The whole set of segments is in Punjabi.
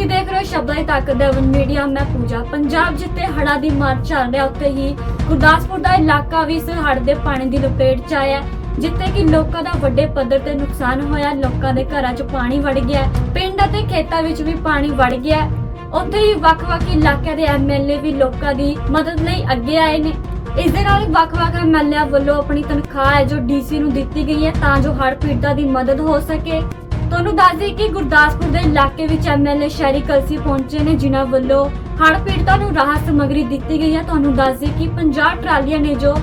ਤੁਸੀਂ ਦੇਖ ਰਹੇ ਹੋ ਸ਼ਬਦਾਂ ਦੀ ਤਾਕਤ ਦੇਵਨ ਮੀਡੀਆ। ਮੈਂ ਪੂਜਾ। ਪੰਜਾਬ ਜਿੱਤੇ ਹੜ੍ਹਾਂ ਦੀ ਮਾਰ ਚੱਲ ਰਿਹਾ। ਉੱਤੇ ਹੀ ਗੁਰਦਾਸਪੁਰ ਦਾ ਇਲਾਕਾ ਵੀ ਇਸ ਹੜ੍ਹ ਦੇ ਪਾਣੀ ਦੀ ਲਪੇਟ 'ਚ ਆਇਆ ਜਿੱਥੇ ਕਿ ਲੋਕਾਂ ਦਾ ਵੱਡੇ ਪੱਧਰ ਤੇ ਨੁਕਸਾਨ ਹੋਇਆ। ਲੋਕਾਂ ਦੇ ਘਰਾਂ 'ਚ ਪਾਣੀ ਵੜ ਗਿਆ ਪਿੰਡ ਅਤੇ ਖੇਤਾਂ ਵਿੱਚ ਵੀ ਪਾਣੀ ਵੜ ਗਿਆ ਹੈ। ਉੱਥੇ ਹੀ ਵੱਖ-ਵੱਖ ਇਲਾਕਿਆਂ ਦੇ ਐਮਐਲਏ ਵੀ ਲੋਕਾਂ ਦੀ ਮਦਦ ਲਈ ਅੱਗੇ ਆਏ ਨੇ। ਇਸ ਦੇ ਨਾਲ ਹੀ ਵੱਖ-ਵੱਖ ਐਮਐਲਏ ਵੱਲੋਂ ਆਪਣੀ ਤਨਖਾਹ ਹੈ ਜੋ ਡੀਸੀ ਨੂੰ ਦਿੱਤੀ ਗਈ ਹੈ, ਤਾਂ ਜੋ ਹੜ੍ਹ ਪੀੜਤਾਂ ਦੀ ਮਦਦ ਹੋ ਸਕੇ। ਤੁਹਾਨੂੰ ਦੱਸ ਦਈਏ ਕਿ ਗੁਰਦਾਸਪੁਰ ਦੇ ਇਲਾਕੇ ਵਿੱਚ ਐਮਐਲਏ ਸ਼ਹਿਰੀ ਕਲਸੀ ਪਹੁੰਚੇ ਨੇ, ਜਿਨ੍ਹਾਂ ਵੱਲੋਂ ਹੜ੍ਹ ਪੀੜਤਾਂ ਨੂੰ ਰਾਹਤ ਸਮੱਗਰੀ ਦਿੱਤੀ ਗਈ ਹੈ। ਤੁਹਾਨੂੰ ਦੱਸ ਦਈਏ ਕਿ 50 ਟਰਾਲੀਆਂ ਨੇ ਜੋ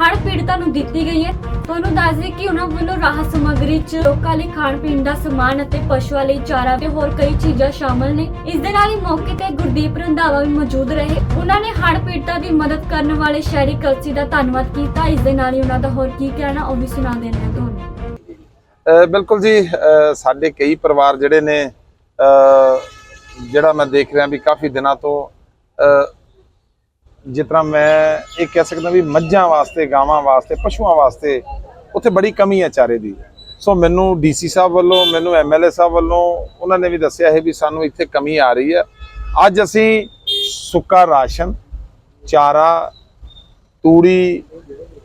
ਹੜ੍ਹ ਪੀੜਤਾਂ ਨੂੰ ਦਿੱਤੀ ਗਈ ਹੈ। ਤੁਹਾਨੂੰ ਦੱਸ ਦਈਏ ਕਿ ਉਹਨਾਂ ਵੱਲੋਂ ਰਾਹਤ ਸਮੱਗਰੀ 'ਚ ਲੋਕਾਂ ਲਈ ਖਾਣ ਪੀਣ ਦਾ ਸਮਾਨ ਅਤੇ ਪਸ਼ੂਆਂ ਲਈ ਚਾਰਾ ਤੇ ਹੋਰ ਕਈ ਚੀਜ਼ਾਂ ਸ਼ਾਮਲ ਨੇ। ਇਸ ਦੇ ਨਾਲ ਹੀ ਮੌਕੇ ਤੇ ਗੁਰਦੀਪ ਰੰਧਾਵਾ ਵੀ ਮੌਜੂਦ ਰਹੇ। ਉਹਨਾਂ ਨੇ ਹੜ੍ਹ ਪੀੜਤਾਂ ਦੀ ਮਦਦ ਕਰਨ ਵਾਲੇ ਸ਼ਹਿਰੀ ਕਲਸੀ ਦਾ ਧੰਨਵਾਦ ਕੀਤਾ। ਇਸ ਦੇ ਨਾਲ ਹੀ ਉਹਨਾਂ ਦਾ ਹੋਰ ਕੀ ਕਹਿਣਾ, ਉਹ ਵੀ ਸੁਣਾ ਦਿੰਦੇ ਹਾਂ ਤੁਹਾਨੂੰ। ਬਿਲਕੁਲ ਜੀ ਸਾਡੇ ਕਈ ਪਰਿਵਾਰ ਜਿਹੜੇ ਨੇ ਜਿਹੜਾ ਮੈਂ ਦੇਖ ਰਿਹਾ ਵੀ ਕਾਫੀ ਦਿਨਾਂ ਤੋਂ ਅ, ਜਿਸ ਤਰ੍ਹਾਂ ਮੈਂ ਇਹ ਕਹਿ ਸਕਦਾ ਵੀ ਮੱਝਾਂ ਵਾਸਤੇ ਗਾਵਾਂ ਵਾਸਤੇ ਪਸ਼ੂਆਂ ਵਾਸਤੇ ਉੱਥੇ ਬੜੀ ਕਮੀ ਹੈ ਚਾਰੇ ਦੀ। ਸੋ ਮੈਨੂੰ ਡੀਸੀ ਸਾਹਿਬ ਵੱਲੋਂ ਮੈਨੂੰ ਐਮਐਲਏ ਸਾਹਿਬ ਵੱਲੋਂ ਉਹਨਾਂ ਨੇ ਵੀ ਦੱਸਿਆ ਹੈ ਵੀ ਸਾਨੂੰ ਇੱਥੇ ਕਮੀ ਆ ਰਹੀ ਹੈ। ਅੱਜ ਅਸੀਂ ਸੁੱਕਾ ਰਾਸ਼ਨ ਚਾਰਾ ਤੂੜੀ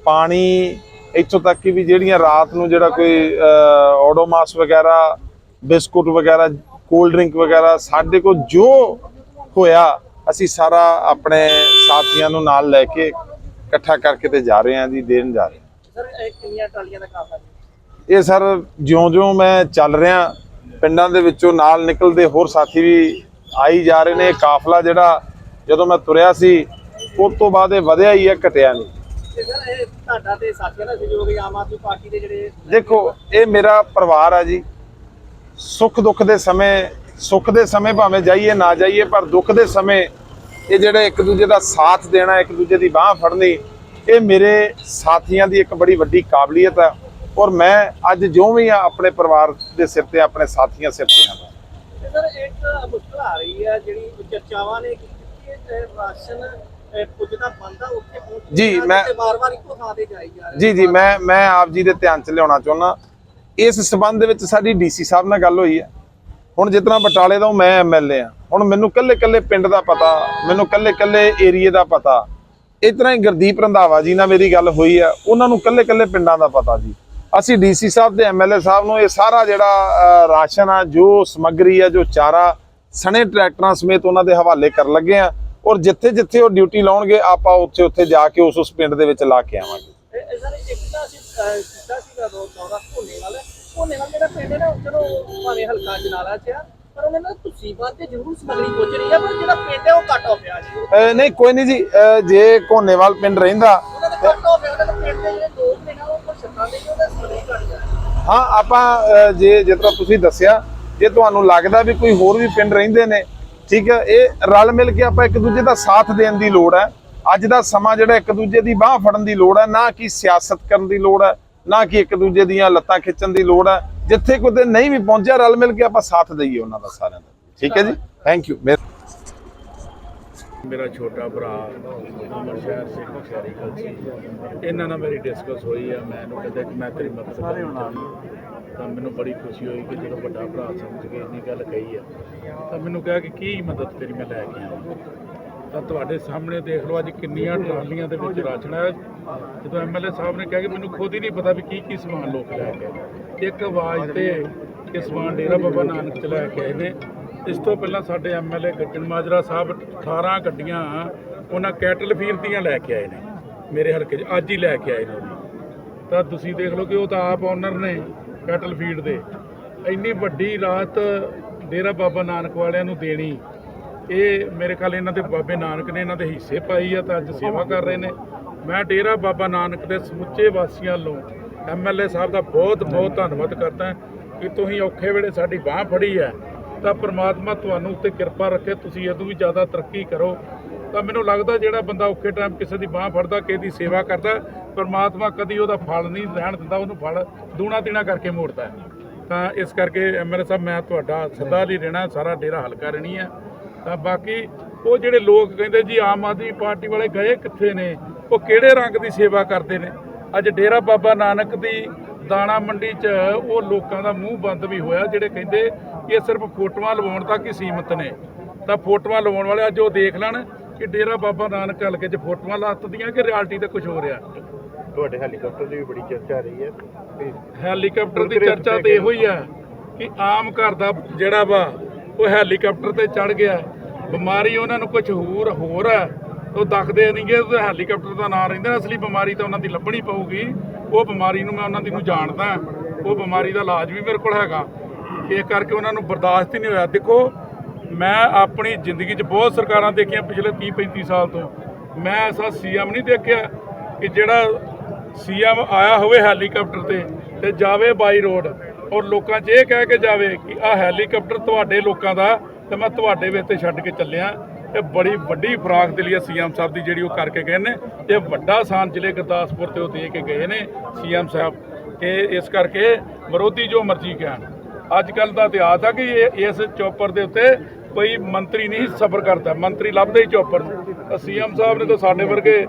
ਪਾਣੀ ਇੱਥੋਂ ਤੱਕ ਕਿ ਵੀ ਜਿਹੜੀਆਂ ਰਾਤ ਨੂੰ ਜਿਹੜਾ ਕੋਈ ਅਹ, ਓਡੋਮਾਸ ਵਗੈਰਾ ਬਿਸਕੁਟ ਵਗੈਰਾ ਕੋਲਡ ਡਰਿੰਕ ਵਗੈਰਾ ਸਾਡੇ ਕੋਲ ਜੋ ਹੋਇਆ ਅਸੀਂ ਸਾਰਾ ਆਪਣੇ ਸਾਥੀਆਂ ਨੂੰ ਨਾਲ ਲੈ ਕੇ ਇਕੱਠਾ ਕਰਕੇ ਤੇ ਜਾ ਰਹੇ ਹਾਂ ਜੀ ਦੇਣ ਜਾ ਰਹੇ ਹਾਂ। ਸਰ ਇਹ ਕਿੰਨੀਆਂ ਦਾ ਸਰ ਜਿਉਂ-ਜਿਉਂ ਮੈਂ ਚੱਲ ਰਿਹਾ ਪਿੰਡਾਂ ਦੇ ਵਿੱਚੋਂ ਨਾਲ ਨਿਕਲਦੇ ਹੋਰ ਸਾਥੀ ਵੀ ਆਈ ਜਾ ਰਹੇ ਨੇ। ਕਾਫਲਾ ਜਿਹੜਾ ਜਦੋਂ ਮੈਂ ਤੁਰਿਆ ਸੀ ਉਸ ਤੋਂ ਬਾਅਦ ਇਹ ਵਧਿਆ ਹੀ ਹੈ ਘਟਿਆ ਨਹੀਂ। ਤੇ ਸਰ ਇਹ ਤੁਹਾਡਾ ਤੇ ਸਾਥੀਆਂ ਦਾ ਸਹਿਯੋਗ ਹੈ ਆਮ ਆਦਮੀ ਪਾਰਟੀ ਦੇ ਜਿਹੜੇ ਦੇਖੋ ਇਹ ਮੇਰਾ ਪਰਿਵਾਰ ਆ ਜੀ। ਸੁੱਖ ਦੁੱਖ ਦੇ ਸਮੇਂ ਸੁੱਖ ਦੇ ਸਮੇਂ ਭਾਵੇਂ ਜਾਈਏ ਨਾ ਜਾਈਏ ਪਰ ਦੁੱਖ ਦੇ ਸਮੇਂ ਇਹ ਜਿਹੜੇ ਇੱਕ ਦੂਜੇ ਦਾ ਸਾਥ ਦੇਣਾ ਇੱਕ ਦੂਜੇ ਦੀ ਬਾਹ ਫੜਨੀ ਇਹ ਮੇਰੇ ਸਾਥੀਆਂ ਦੀ ਇੱਕ ਬੜੀ ਵੱਡੀ ਕਾਬਲੀਅਤ ਹੈ ਔਰ ਮੈਂ ਅੱਜ ਜੋ ਵੀ ਆ ਆਪਣੇ ਪਰਿਵਾਰ ਦੇ ਸਿਰ ਤੇ ਆਪਣੇ ਸਾਥੀਆਂ ਸਿਰ ਤੇ ਹਾਂ। ਤੇ ਸਰ ਇੱਕ ਮੁਸ਼ਕਲ ਆ ਰਹੀ ਹੈ ਜਿਹੜੀ ਚਰਚਾਵਾਂ ਨੇ ਕੀਤੀ ਰਾਸ਼ਨ ਪੁੱਜਦਾ ਬੰਦਾ ਉੱਥੇ ਪਹੁੰਚ ਜੀ, ਮੈਂ- ਵਾਰ-ਵਾਰ ਇੱਕੋ ਥਾਂ ਤੇ ਜਾਈ ਜਾ ਰਿਹਾ। ਜੀ ਜੀ ਮੈਂ ਮੈਂ ਆਪ ਜੀ ਦੇ ਧਿਆਨ ਚ ਲਿਆਉਣਾ ਚਾਹੁੰਦਾ। ਇਸ ਸਬੰਧ ਦੇ ਵਿੱਚ ਸਾਡੀ ਡੀਸੀ ਸਾਹਿਬ ਨਾਲ ਗੱਲ ਹੋਈ ਹੈ। ਹੁਣ ਜਿਤਨਾ ਬਟਾਲੇ ਦਾ ਮੈਂ ਐਮਐਲਏ ਆ ਹੁਣ ਮੈਨੂੰ ਕੱਲੇ ਕੱਲੇ ਪਿੰਡ ਦਾ ਪਤਾ ਮੈਨੂੰ ਕੱਲੇ ਕੱਲੇ ਏਰੀਏ ਦਾ ਪਤਾ। ਇਸ ਤਰ੍ਹਾਂ ਹੀ ਗੁਰਦੀਪ ਰੰਧਾਵਾ ਜੀ ਨਾਲ ਮੇਰੀ ਗੱਲ ਹੋਈ ਹੈ। ਉਹਨਾਂ ਨੂੰ ਕੱਲੇ ਕੱਲੇ ਪਿੰਡਾਂ ਦਾ ਪਤਾ ਜੀ। ਅਸੀਂ ਡੀਸੀ ਸਾਹਿਬ ਤੇ ਐਮਐਲਏ ਸਾਹਿਬ ਨੂੰ ਇਹ ਸਾਰਾ ਜਿਹੜਾ ਰਾਸ਼ਨ ਆ ਜੋ ਸਮੱਗਰੀ ਆ ਜੋ ਚਾਰਾ ਸਣੇ ਟਰੈਕਟਰਾਂ ਸਮੇਤ ਉਹਨਾਂ ਦੇ ਹਵਾਲੇ ਕਰਨ ਲੱਗੇ ਆ ਔਰ ਜਿੱਥੇ ਜਿੱਥੇ ਉਹ ਡਿਊਟੀ ਲਾਉਣਗੇ ਆਪਾਂ ਉੱਥੇ ਉੱਥੇ ਜਾ ਕੇ ਉਸ ਉਸ ਪਿੰਡ ਦੇ ਵਿੱਚ ਲਾ ਕੇ ਆਵਾਂਗੇ। ਸਰ ਇੱਕ ਤਾਂ ਅਸੀਂ ਅਹ, ਕੀਤਾ ਸੀਗਾ ਦੋ ਦੌਰਾ ਭੋਨੇ ਵਾਲਾ। ਭੋਨੇ ਵਾਲਾ ਜਿਹੜਾ ਪਿੰਡ ਹੈ ਨਾ ਚਲੋ ਭਾਵੇਂ ਹਲਕਾ ਜਨਾਲਾ ਚ ਆ ਪਰ ਉਹਨਾਂ ਨਾਲ ਤੁਸੀਂ ਬਾਤ ਤੇ ਜ਼ਰੂਰ ਸਮਗਰੀ ਪਹੁੰਚ ਰਹੀ ਹੈ ਪਰ ਜਿਹੜਾ ਪਿੰਡ ਹੈ ਉਹ ਘੱਟ ਹੋ ਪਿਆ ਜੀ। ਅਹ ਨਹੀਂ ਕੋਈ ਨਹੀਂ ਜੀ ਜੇ ਕੋਨੇਵਾਲ ਪਿੰਡ ਰਹਿੰਦਾ ਹੋ ਆਪਾਂ ਜੇ ਜਿਸ ਤਰ੍ਹਾਂ ਤੁਸੀਂ ਦੱਸਿਆ ਜੇ ਤੁਹਾਨੂੰ ਲੱਗਦਾ ਵੀ ਕੋਈ ਹੋਰ ਵੀ ਪਿੰਡ ਰਹਿੰਦੇ ਨੇ ਠੀਕ ਹੈ ਇਹ ਰਲ ਮਿਲ ਕੇ ਆਪਾਂ ਇੱਕ ਦੂਜੇ ਦਾ ਸਾਥ ਦੇਣ ਦੀ ਲੋੜ ਹੈ। ਅੱਜ ਦਾ ਸਮਾਂ ਜਿਹੜਾ ਇੱਕ ਦੂਜੇ ਦੀ ਬਾਹ ਫੜਨ ਦੀ ਲੋੜ ਹੈ ਨਾ ਕਿ ਸਿਆਸਤ ਕਰਨ ਦੀ ਲੋੜ ਹੈ ਨਾ ਕਿ ਇੱਕ ਦੂਜੇ ਦੀਆਂ ਲੱਤਾਂ ਖਿੱਚਣ ਦੀ ਲੋੜ ਹੈ। ਜਿੱਥੇ ਕੋਈ ਨਹੀਂ ਵੀ ਪਹੁੰਚਿਆ ਰਲ ਮਿਲ ਕੇ ਆਪਾਂ ਸਾਥ ਦਈਏ ਉਹਨਾਂ ਦਾ ਸਾਰਿਆਂ ਦਾ। ਠੀਕ ਹੈ ਜੀ? ਥੈਂਕ ਯੂ ਮੇਰਾ ਛੋਟਾ ਭਰਾ ਅਮਰ ਸ਼ਹਿਰ ਸਿੰਘ ਸ਼ਹਿਰੀ ਕਲਸੀ ਇਹਨਾਂ ਨਾਲ ਮੇਰੀ ਡਿਸਕਸ ਹੋਈ ਆ ਮੈਂ ਇਹਨੂੰ ਕਹਿੰਦਾ ਕਿ ਮੈਂ ਤੇਰੀ ਮਦਦ ਕਰਨਾ ਤਾਂ ਮੈਨੂੰ ਬੜੀ ਖੁਸ਼ੀ ਹੋਈ ਕਿ ਜਦੋਂ ਵੱਡਾ ਭਰਾ ਸਮਝ ਕੇ ਇੰਨੀ ਗੱਲ ਕਹੀ ਆ ਤਾਂ ਮੈਨੂੰ ਕਿਹਾ ਕਿ ਕੀ ਮਦਦ ਤੇਰੀ ਮੈਂ ਲੈ ਕੇ ਆਵਾਂ। ਤਾਂ ਤੁਹਾਡੇ ਸਾਹਮਣੇ ਦੇਖ ਲਓ ਅੱਜ ਕਿੰਨੀਆਂ ਟਰਾਲੀਆਂ ਦੇ ਵਿੱਚ ਰਾਸ਼ਨ ਹੈ ਜਦੋਂ ਐਮਐਲਏ ਸਾਹਿਬ ਨੇ ਕਿਹਾ ਕਿ ਮੈਨੂੰ ਖੁਦ ਹੀ ਨਹੀਂ ਪਤਾ ਵੀ ਕੀ ਕੀ ਸਮਾਨ ਲੋਕ ਲੈ ਕੇ। ਇੱਕ ਆਵਾਜ਼ ਤੇ ਕਿ ਸਮਾਨ ਡੇਰਾ ਬਾਬਾ ਨਾਨਕ ਚ ਲੈ ਕੇ ਆਏ ਨੇ। ਇਸ ਤੋਂ ਪਹਿਲਾਂ ਸਾਡੇ ਐਮਐਲਏ ਗੱਜਣ ਮਾਜਰਾ ਸਾਹਿਬ 18 ਗੱਡੀਆਂ ਉਹਨਾਂ ਕੈਟਲ ਫੀਲਡ ਦੀਆਂ ਲੈ ਕੇ ਆਏ ਨੇ, ਮੇਰੇ ਹਲਕੇ 'ਚ, ਅੱਜ ਹੀ ਲੈ ਕੇ ਆਏ ਨੇ ਉਹ ਤਾਂ ਤੁਸੀਂ ਦੇਖ ਲਓ ਕਿ ਉਹ ਤਾਂ ਆਪ ਓਨਰ ਨੇ ਕੈਟਲ ਫੀਲਡ ਦੇ। ਇੰਨੀ ਵੱਡੀ ਰਾਤ ਡੇਰਾ ਬਾਬਾ ਨਾਨਕ ਵਾਲਿਆਂ ਨੂੰ ਦੇਣੀ, ਇਹ ਮੇਰੇ ਖਿਆਲ ਇਹਨਾਂ ਦੇ ਬਾਬੇ ਨਾਨਕ ਨੇ, ਇਹਨਾਂ ਦੇ ਹਿੱਸੇ ਪਾਈ ਆ ਤਾਂ ਅੱਜ ਸੇਵਾ ਕਰ ਰਹੇ ਨੇ। ਮੈਂ ਡੇਰਾ ਬਾਬਾ ਨਾਨਕ ਦੇ ਸਮੁੱਚੇ ਵਾਸੀਆਂ ਵੱਲੋਂ ਐਮਐਲਏ ਸਾਹਿਬ ਦਾ ਬਹੁਤ ਬਹੁਤ ਧੰਨਵਾਦ ਕਰਦਾ ਕਿ ਤੁਸੀਂ ਔਖੇ ਵੇਲੇ ਸਾਡੀ ਬਾਹ ਫੜੀ ਹੈ ਤਾਂ ਪ੍ਰਮਾਤਮਾ ਤੁਹਾਨੂੰ ਉੱਤੇ ਕਿਰਪਾ ਰੱਖੇ, ਤੁਸੀਂ ਇਦੋਂ ਵੀ ਜ਼ਿਆਦਾ ਤਰੱਕੀ ਕਰੋ। ਤਾਂ ਮੈਨੂੰ ਲੱਗਦਾ ਜਿਹੜਾ ਬੰਦਾ ਔਖੇ ਟਾਈਮ ਕਿਸੇ ਦੀ ਬਾਹ ਫੜਦਾ, ਕਿਸੇ ਦੀ ਸੇਵਾ ਕਰਦਾ, ਪਰਮਾਤਮਾ ਕਦੀ ਉਹਦਾ ਫਲ ਨਹੀਂ ਰਹਿਣ ਦਿੰਦਾ, ਉਹਨੂੰ ਫਲ ਦੂਣਾ ਤੀਣਾ ਕਰਕੇ ਮੋੜਦਾ ਤਾਂ ਇਸ ਕਰਕੇ ਐਮਐਲਏ ਸਾਹਿਬ, ਮੈਂ ਤੁਹਾਡਾ ਸਦਾ ਲਈ ਰਹਿਣਾ, ਸਾਰਾ ਡੇਰਾ ਹਲਕਾ ਰਹਿਣੀ ਹੈ। ਤਾਂ ਬਾਕੀ ਉਹ ਜਿਹੜੇ ਲੋਕ ਕਹਿੰਦੇ ਜੀ, ਆਮ ਆਦਮੀ ਪਾਰਟੀ ਵਾਲੇ ਗਏ ਕਿੱਥੇ ਨੇ? ਉਹ ਕਿਹੜੇ ਰੰਗ ਦੀ ਸੇਵਾ ਕਰਦੇ ਨੇ? ਅੱਜ ਡੇਰਾ ਬਾਬਾ ਨਾਨਕ ਦੀ ਦਾਣਾ ਮੰਡੀ 'ਚ ਉਹ ਲੋਕਾਂ ਦਾ ਮੂੰਹ ਬੰਦ ਵੀ ਹੋਇਆ, ਜਿਹੜੇ ਕਹਿੰਦੇ ਇਹ ਸਿਰਫ ਫੋਟੋਆਂ ਲਵਾਉਣ ਤੱਕ ਹੀ ਸੀਮਤ ਨੇ। ਤਾਂ ਫੋਟੋਆਂ ਲਵਾਉਣ ਵਾਲੇ ਅੱਜ ਉਹ ਦੇਖ ਲੈਣ ਕਿ ਡੇਰਾ ਬਾਬਾ ਨਾਨਕ ਹਲਕੇ 'ਚ ਫੋਟੋਆਂ ਲਾਤਦੀਆਂ ਕਿ ਰਿਐਲਿਟੀ ਤੇ ਕੁਝ ਹੋ ਰਿਹਾ। ਤੁਹਾਡੇ ਹੈਲੀਕਾਪਟਰ ਦੀ ਵੀ ਬੜੀ ਚਰਚਾ ਰਹੀ ਹੈ ਹੈਲੀਕਾਪਟਰ ਦੀ ਚਰਚਾ ਤੇ ਇਹੋ ਹੀ ਆ ਕਿ ਆਮ ਘਰ ਦਾ ਜਿਹੜਾ ਵਾ ਉਹ ਹੈਲੀਕਾਪਟਰ ਤੇ ਚੜ ਗਿਆ। ਬਿਮਾਰੀ ਉਹਨਾਂ ਨੂੰ ਕੁਝ ਹੋਰ ਹੋਰ ਆ ਉਹ ਦੱਖਦੇ ਨਹੀਂਗੇ ਉਹ ਹੈਲੀਕਾਪਟਰ ਦਾ ਨਾਂ ਰਹਿੰਦਾ। ਅਸਲੀ ਬਿਮਾਰੀ ਤਾਂ ਉਹਨਾਂ ਦੀ ਲੱਭਣੀ ਪਊਗੀ। ਉਹ ਬਿਮਾਰੀ ਨੂੰ ਮੈਂ ਉਹਨਾਂ ਦੀ ਨੂੰ ਜਾਣਦਾ। ਉਹ ਬਿਮਾਰੀ ਦਾ ਇਲਾਜ ਵੀ ਮੇਰੇ ਕੋਲ ਹੈਗਾ। ਇਸ ਕਰਕੇ ਉਹਨਾਂ ਨੂੰ ਬਰਦਾਸ਼ਤ ਹੀ ਨਹੀਂ ਹੋਇਆ। ਦੇਖੋ, ਮੈਂ ਆਪਣੀ ਜ਼ਿੰਦਗੀ 'ਚ ਬਹੁਤ ਸਰਕਾਰਾਂ ਦੇਖੀਆਂ ਪਿਛਲੇ 30 35 ਸਾਲ ਤੋਂ। ਮੈਂ ਐਸਾ ਸੀਐਮ ਨਹੀਂ ਦੇਖਿਆ ਕਿ ਜਿਹੜਾ ਸੀਐਮ ਆਇਆ ਹੋਵੇ ਹੈਲੀਕਾਪਟਰ ਤੇ ਤੇ ਜਾਵੇ ਬਾਈ ਰੋਡ। ਔਰ ਲੋਕਾਂ 'ਚ ਇਹ ਕਹਿ ਕੇ ਜਾਵੇ ਕਿ ਆ ਹੈਲੀਕਾਪਟਰ ਤੁਹਾਡੇ ਲੋਕਾਂ ਦਾ ਤੇ ਮੈਂ ਤੁਹਾਡੇ ਵਿੱਚ ਤੇ ਛੱਡ ਕੇ ਚੱਲਿਆ। ਇਹ ਬੜੀ ਵੱਡੀ ਫਰਾਖ ਦਿਲੀ ਹੈ ਸੀਐਮ ਸਾਹਿਬ ਦੀ ਜਿਹੜੀ ਉਹ ਕਰਕੇ ਗਏ ਨੇ। ਇਹ ਵੱਡਾ ਸਾਨ ਜ਼ਿਲ੍ਹੇ ਗੁਰਦਾਸਪੁਰ ਤੇ ਉਹ ਦੇ ਕੇ ਗਏ ਨੇ ਸੀਐਮ ਸਾਹਿਬ। ਕਿ ਇਸ ਕਰਕੇ ਵਿਰੋਧੀ ਜੋ ਮਰਜ਼ੀ ਕਹਿਣ। ਅੱਜ ਕੱਲ ਦਾ ਇਤਿਹਾਸ ਆ ਕਿ ਇਸ ਚੌਪਰ ਦੇ ਉੱਤੇ ਕੋਈ ਮੰਤਰੀ ਨਹੀਂ ਸਬਰ ਕਰਦਾ। ਮੰਤਰੀ ਲੱਭਦੇ ਹੀ ਚੌਪਰ ਨੂੰ ਸੀਐਮ ਸਾਹਿਬ ਨੇ ਤਾਂ ਸਾਡੇ ਵਰਗੇ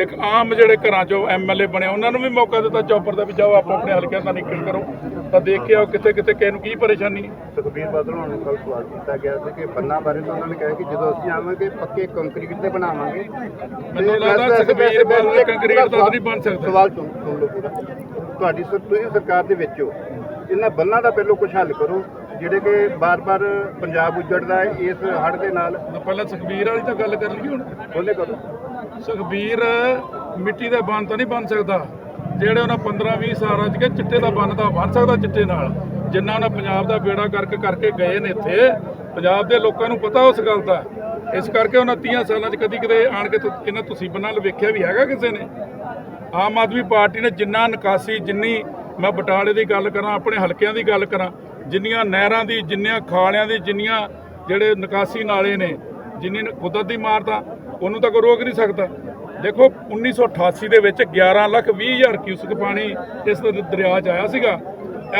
ਇੱਕ ਆਮ ਜਿਹੜੇ ਘਰਾਂ ਚੋਂ ਐਮਐਲਏ ਬਣੇ ਉਹਨਾਂ ਨੂੰ ਵੀ ਮੌਕਾ ਦਿੱਤਾ ਚੌਪਰ ਦਾ ਵੀ ਜਾਓ ਆਪੋ ਆਪਣੇ ਹਲਕਿਆਂ ਦਾ ਨਿਕਲ ਕਰੋ। ਤਾਂ ਦੇਖਿਆ ਕਿੱਥੇ ਕਿੱਥੇ ਕਿਸੇ ਨੂੰ ਕੀ ਪਰੇਸ਼ਾਨੀ ਸੁਖਬੀਰ ਬਾਦਲ ਨੂੰ ਕੱਲ ਸਵਾਲ ਕੀਤਾ ਗਿਆ ਸੀ ਕਿ ਬੰਨਾ ਬਾਰੇ ਤਾਂ ਉਹਨਾਂ ਨੇ ਕਿਹਾ ਕਿ ਜਦੋਂ ਅਸੀਂ ਆਵਾਂਗੇ ਪੱਕੇ ਕੰਕਰੀਟ ਤੇ ਬਣਾਵਾਂਗੇ। ਮੈਨੂੰ ਲੱਗਦਾ ਸੁਖਬੀਰ ਬਾਦਲ ਕੰਕਰੀਟ ਦਾ ਤਾਂ ਨਹੀਂ ਬਣ ਸਕਦਾ। ਸਵਾਲ ਸੁਣ ਸੁਣ ਲਓ ਪੂਰਾ। ਤੁਹਾਡੀ ਸਰਕਾਰ ਦੇ ਵਿੱਚ ਹੋ। ਇਹਨਾਂ ਬੰਨਾਂ ਦਾ ਪਹਿਲਾਂ ਕੁਝ ਹੱਲ ਕਰੋ ਜਿਹੜੇ ਕਿ ਬਾਰ-ਬਾਰ ਪੰਜਾਬ ਉਜੜਦਾ ਹੈ ਇਸ ਹੜ੍ਹ ਦੇ ਨਾਲ। ਪਹਿਲਾਂ ਸੁਖਬੀਰ ਵਾਲੀ ਤਾਂ ਗੱਲ ਕਰ ਲਈਏ ਹੁਣ। ਉਹਨੇ ਕਰੋ। ਸੁਖਬੀਰ ਮਿੱਟੀ ਦਾ ਬੰਨ ਤਾਂ ਨਹੀਂ ਬਣ ਸਕਦਾ। ਜਿਹੜੇ ਉਹਨਾਂ 15 20 ਸਾਲਾਂ ਚ ਕਿ ਚਿੱਟੇ ਦਾ ਬੰਨ ਤਾਂ ਬਣ ਸਕਦਾ ਚਿੱਟੇ ਨਾਲ। ਜਿੰਨਾ ਉਹਨਾਂ ਪੰਜਾਬ ਦਾ ਬੇੜਾ ਕਰਕੇ ਕਰਕੇ ਗਏ ਨੇ ਇੱਥੇ ਪੰਜਾਬ ਦੇ ਲੋਕਾਂ ਨੂੰ ਪਤਾ ਉਸ ਗੱਲ ਦਾ। ਇਸ ਕਰਕੇ ਉਹਨਾਂ 30 ਸਾਲਾਂ ਚ ਕਦੀ ਕਦੇ ਆਣ ਕੇ ਇਹਨਾਂ ਤੁਸੀਂ ਬੰਨਾਂ ਵੇਖਿਆ ਵੀ ਹੈਗਾ ਕਿਸੇ ਨੇ। ਆਮ ਆਦਮੀ ਪਾਰਟੀ ਨੇ ਜਿੰਨਾ ਨਿਕਾਸੀ ਜਿੰਨੀ ਮੈਂ ਬਟਾਲੇ ਦੀ ਗੱਲ ਕਰਾਂ, ਆਪਣੇ ਹਲਕਿਆਂ ਦੀ ਗੱਲ ਕਰਾਂ, ਜਿੰਨੀਆਂ ਨਹਿਰਾਂ ਦੀ, ਜਿੰਨੀਆਂ ਖਾਲਿਆਂ ਦੀ, ਜਿੰਨੀਆਂ ਜਿਹੜੇ ਨਿਕਾਸੀ ਨਾਲੇ ਨੇ, ਜਿੰਨੀ ਕੁਦਰਤ ਦੀ ਮਾਰ ਤਾਂ ਉਹਨੂੰ ਤਾਂ ਕੋਈ ਰੋਕ ਨਹੀਂ ਸਕਦਾ। ਦੇਖੋ 1988 ਦੇ ਵਿੱਚ 11 ਲੱਖ 20 ਹਜ਼ਾਰ ਕਿਊਸਕ ਪਾਣੀ ਇਸ ਦਰਿਆ 'ਚ ਆਇਆ ਸੀਗਾ।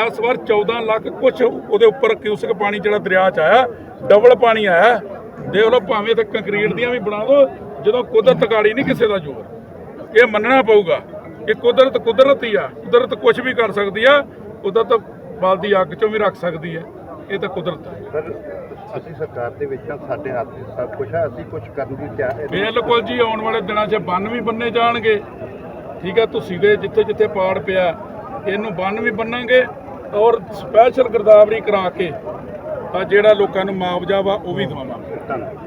ਇਸ ਵਾਰ 14 ਲੱਖ ਕੁਛ ਉਹਦੇ ਉੱਪਰ ਕਿਊਸਕ ਪਾਣੀ ਜਿਹੜਾ ਦਰਿਆ 'ਚ ਆਇਆ, ਡਬਲ ਪਾਣੀ ਆਇਆ। ਦੇਖ ਲਓ, ਭਾਵੇਂ ਤਾਂ ਕੰਕਰੀਟ ਦੀਆਂ ਵੀ ਬਣਾ ਦਿਓ ਜਦੋਂ ਕੁਦਰਤ ਕਾਲੀ ਨਹੀਂ ਕਿਸੇ ਦਾ ਜ਼ੋਰ। ਇਹ ਮੰਨਣਾ ਪਊਗਾ। ਕਿ ਕੁਦਰਤ ਕੁਦਰਤ ਹੀ ਆ ਕੁਦਰਤ ਕੁਝ ਵੀ ਕਰ ਸਕਦੀ ਆ ਕੁਦਰਤ ਬਲਦੀ ਅੱਗ ਚੋਂ ਵੀ ਰੱਖ ਸਕਦੀ ਹੈ ਇਹ ਤਾਂ ਕੁਦਰਤ ਹੈ ਸਰ ਅਸੀਂ ਸਰਕਾਰ ਦੇ ਵਿੱਚ ਸਾਡੇ ਹੱਥ 'ਚ ਸਭ ਕੁਝ ਹੈ ਅਸੀਂ ਕੁਝ ਕਰਨ ਦੀ ਤਿਆਰ ਬਿਲਕੁਲ ਜੀ ਆਉਣ ਵਾਲੇ ਦਿਨਾਂ 'ਚ ਬੰਨ ਵੀ ਬੰਨੇ ਜਾਣਗੇ। ਠੀਕ ਹੈ ਤੁਸੀਂ ਦੇ ਜਿੱਥੇ ਜਿੱਥੇ ਪਾੜ ਪਿਆ ਇਹਨੂੰ ਬੰਨ ਵੀ ਬੰਨਾਂਗੇ ਔਰ ਸਪੈਸ਼ਲ ਗਰਦਾਵਰੀ ਕਰਾ ਕੇ ਆ ਜਿਹੜਾ ਲੋਕਾਂ ਨੂੰ ਮੁਆਵਜ਼ਾ ਵਾ ਉਹ ਵੀ ਦਵਾਵਾਂਗੇ। ਧੰਨਵਾਦ।